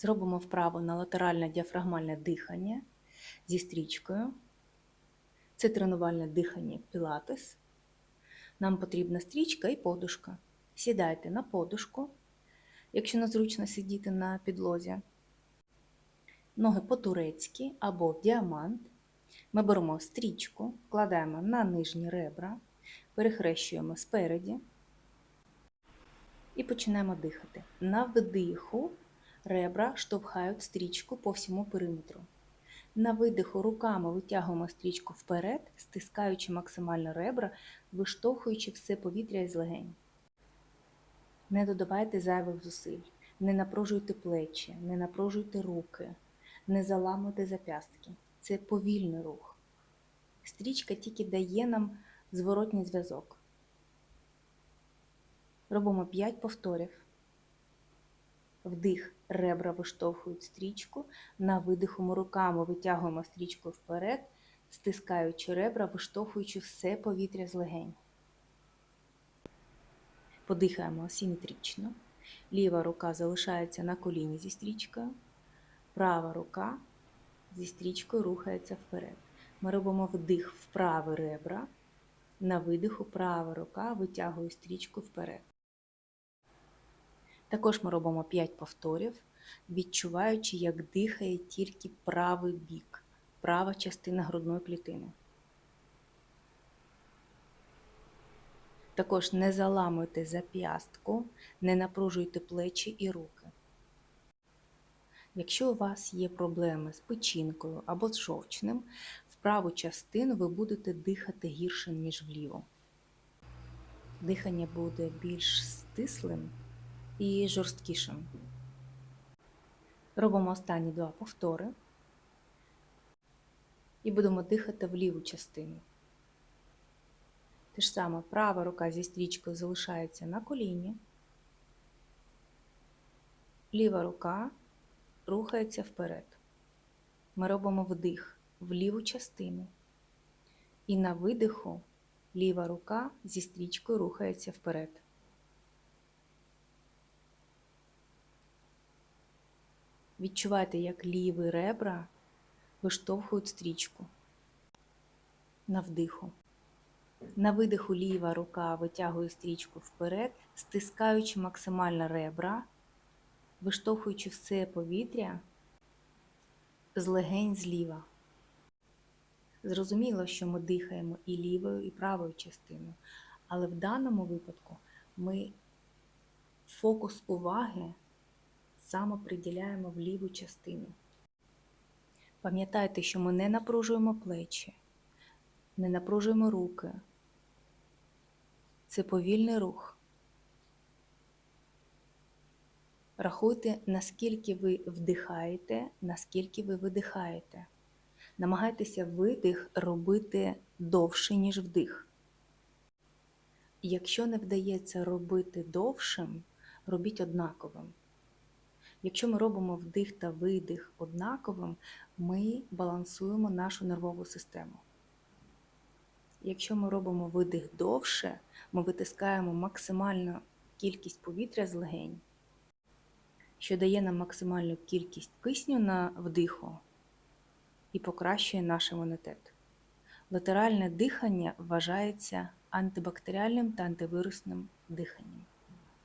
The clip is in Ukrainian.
Зробимо вправу на латеральне діафрагмальне дихання зі стрічкою. Це тренувальне дихання пілатес. Нам потрібна стрічка і подушка. Сідайте на подушку, якщо незручно сидіти на підлозі. Ноги по-турецьки або в діамант. Ми беремо стрічку, вкладаємо на нижні ребра, перехрещуємо спереді і починаємо дихати. На вдиху ребра штовхають стрічку по всьому периметру. На видиху руками витягуємо стрічку вперед, стискаючи максимально ребра, виштовхуючи все повітря із легень. Не додавайте зайвих зусиль, не напружуйте плечі, не напружуйте руки, не заламуйте зап'ястки. Це повільний рух. Стрічка тільки дає нам зворотній зв'язок. Робимо 5 повторів. Вдих, ребра виштовхують стрічку. На видиху ми руками витягуємо стрічку вперед, стискаючи ребра, виштовхуючи все повітря з легень. Подихаємо асиметрично. Ліва рука залишається на коліні зі стрічкою, права рука зі стрічкою рухається вперед. Ми робимо вдих в ребра. На видиху права рука витягує стрічку вперед. Також ми робимо 5 повторів, відчуваючи, як дихає тільки правий бік, права частина грудної клітини. Також не заламуйте зап'ястку, не напружуйте плечі і руки. Якщо у вас є проблеми з печінкою або з жовчним, в праву частину ви будете дихати гірше, ніж вліву. Дихання буде більш стислим і жорсткішим. Робимо останні два повтори і будемо дихати в ліву частину. Те ж саме права рука зі стрічкою залишається на коліні, ліва рука рухається вперед. Ми робимо вдих в ліву частину. І на видиху ліва рука зі стрічкою рухається вперед. Відчувайте, як ліві ребра виштовхують стрічку на вдиху. На видиху ліва рука витягує стрічку вперед, стискаючи максимально ребра, виштовхуючи все повітря з легень зліва. Зрозуміло, що ми дихаємо і лівою, і правою частиною, але в даному випадку ми фокус уваги саме приділяємо в ліву частину. Пам'ятайте, що ми не напружуємо плечі, не напружуємо руки. Це повільний рух. Рахуйте, наскільки ви вдихаєте, наскільки ви видихаєте. Намагайтеся видих робити довше, ніж вдих. Якщо не вдається робити довшим, робіть однаковим. Якщо ми робимо вдих та видих однаковим, ми балансуємо нашу нервову систему. Якщо ми робимо видих довше, ми витискаємо максимальну кількість повітря з легень, що дає нам максимальну кількість кисню на вдиху і покращує наш імунітет. Латеральне дихання вважається антибактеріальним та антивірусним диханням.